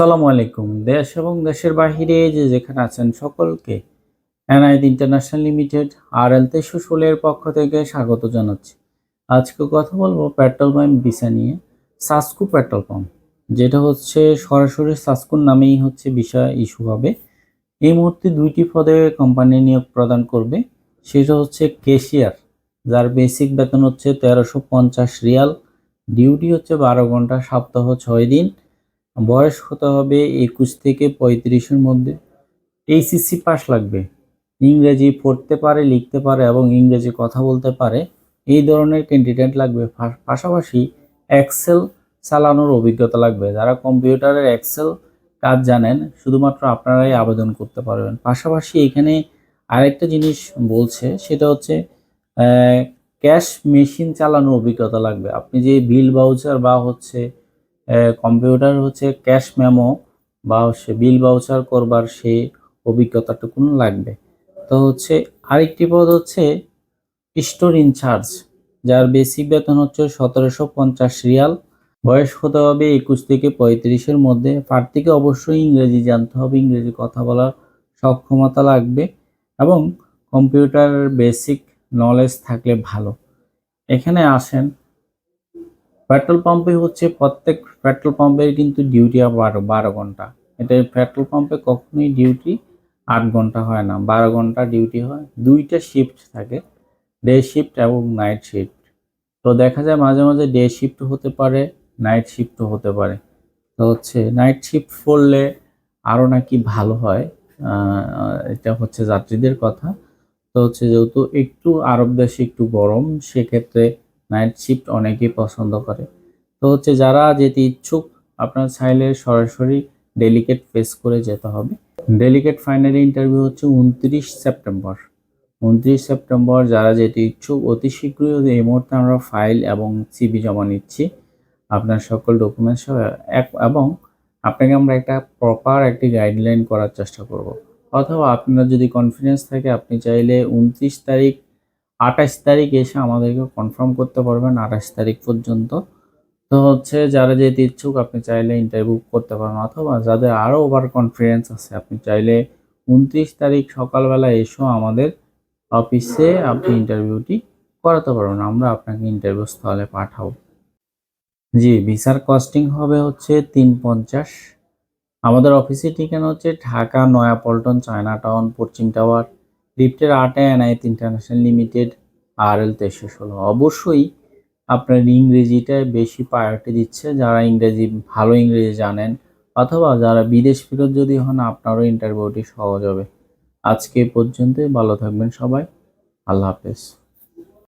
আসসালামু আলাইকুম। দেশ এবং দেশের বাহিরে যে যেখানে আছেন সকলকে এনআইড ইন্টারন্যাশনাল লিমিটেড আর এল তেইশশো ষোলের পক্ষ থেকে স্বাগত জানাচ্ছি। আজকে কথা বলব পেট্রোল পাম্প ভিসা নিয়ে সাসকু পেট্রোল পাম্প, যেটা হচ্ছে সরাসরি সাসকুর নামেই হচ্ছে বিষয় ইস্যু হবে। এই মুহূর্তে দুইটি পদে কোম্পানি নিয়োগ প্রদান করবে, সেটা হচ্ছে কেশিয়ার যার বেসিক বেতন হচ্ছে তেরোশো পঞ্চাশ রিয়াল, ডিউটি হচ্ছে বারো ঘণ্টা, সপ্তাহ ছয় দিন। বয়স হতে হবে একুশ থেকে পঁয়ত্রিশের মধ্যে। এইচএসসি পাস লাগবে। ইংরেজি পড়তে পারে, লিখতে পারে এবং ইংরেজি কথা বলতে পারে। এই ধরনের ক্যান্ডিডেট লাগবে। পাশাপাশি এক্সেল চালানোর অভিজ্ঞতা লাগবে। যারা কম্পিউটারের এক্সেল কাজ জানেন, শুধুমাত্র আপনারাই আবেদন করতে পারবেন। পাশাপাশি এখানে আরেকটা জিনিস বলছে, সেটা হচ্ছে ক্যাশ মেশিন চালানোর অভিজ্ঞতা লাগবে। আপনি যে বিল বাউচার বা হচ্ছে কম্পিউটার হচ্ছে ক্যাশ মেমো বা হচ্ছে বিল বাউচার করবার সেই অভিজ্ঞতাটুকুন লাগবে। তো হচ্ছে আরেকটি পদ হচ্ছে স্টোর ইনচার্জ যার বেসিক বেতন হচ্ছে সতেরোশো পঞ্চাশ রিয়াল। বয়স হতে হবে একুশ থেকে পঁয়ত্রিশের মধ্যে। প্রার্থীকে অবশ্যই ইংরেজি জানতে হবে, ইংরেজি কথা বলার সক্ষমতা লাগবে এবং কম্পিউটার বেসিক নলেজ থাকলে ভালো। এখানে আসেন পেট্রোল পাম্পে হচ্ছে প্রত্যেক পেট্রোল পাম্পের কিন্তু ডিউটি বারো বারো ঘণ্টা। এটা পেট্রোল পাম্পে কখনোই ডিউটি আট ঘণ্টা হয় না, বারো ঘণ্টা ডিউটি হয়। দুইটা শিফট থাকে ডে শিফট এবং নাইট শিফট তো দেখা যায় মাঝে মাঝে ডে শিফট হতে পারে নাইট শিফটও হতে পারে। তো হচ্ছে নাইট শিফট করলে আরও নাকি ভালো হয় এটা হচ্ছে যাত্রীদের কথা। তো হচ্ছে যেহেতু একটু আরব দেশে একটু গরম, সেক্ষেত্রে নাইট শিফট অনেকেই পছন্দ করে। তো হচ্ছে যারা যেতে ইচ্ছুক, আপনার চাইলে সরাসরি ডেলিকেট ফেস করে যেতে হবে। ডেলিকেট ফাইনালি ইন্টারভিউ হচ্ছে উনত্রিশ সেপ্টেম্বর উনত্রিশ সেপ্টেম্বর যারা যেতে ইচ্ছুক, অতি শীঘ্রই এই মুহূর্তে আমরা ফাইল এবং সিবি জমা নিচ্ছি। আপনার সকল ডকুমেন্টস এক, এবং আপনাকে আমরা একটা প্রপার একটি গাইডলাইন করার চেষ্টা করব। অথবা আপনার যদি কনফিডেন্স থাকে, আপনি চাইলে উনত্রিশ তারিখ আঠাশ তারিখ এসে আমাদেরকে কনফার্ম করতে পারবেন আঠাশ তারিখ পর্যন্ত। তো হচ্ছে যারা যেতে ইচ্ছুক, আপনি চাইলে ইন্টারভিউ করতে পারেন অথবা যাদের আরও ওভার কনফিডেন্স আছে, আপনি চাইলে উনত্রিশ তারিখ সকালবেলা এসেও আমাদের অফিসে আপনি ইন্টারভিউটি করাতে পারবেন। আমরা আপনাকে ইন্টারভিউ স্থলে পাঠাবো। জি ভিসার কস্টিং হবে হচ্ছে তিন পঞ্চাশ। আমাদের অফিসের ঠিকানা হচ্ছে ঢাকা, নয়াপল্টন চায়না টাউন পশ্চিম টাওয়ার। লিফটের আটা এনআইএত ইন্টারন্যাশনাল লিমিটেড আর এল তেইশশো ষোলো। অবশ্যই আপনার ইংরেজিটায় বেশি প্রায়োরিটি দিচ্ছে। যারা ইংরেজি, ভালো ইংরেজি জানেন অথবা যারা বিদেশ ফেরত যদি হন, আপনারও ইন্টারভিউটি সহজ হবে। আজকে পর্যন্তই। ভালো থাকবেন সবাই। আল্লাহ হাফেজ।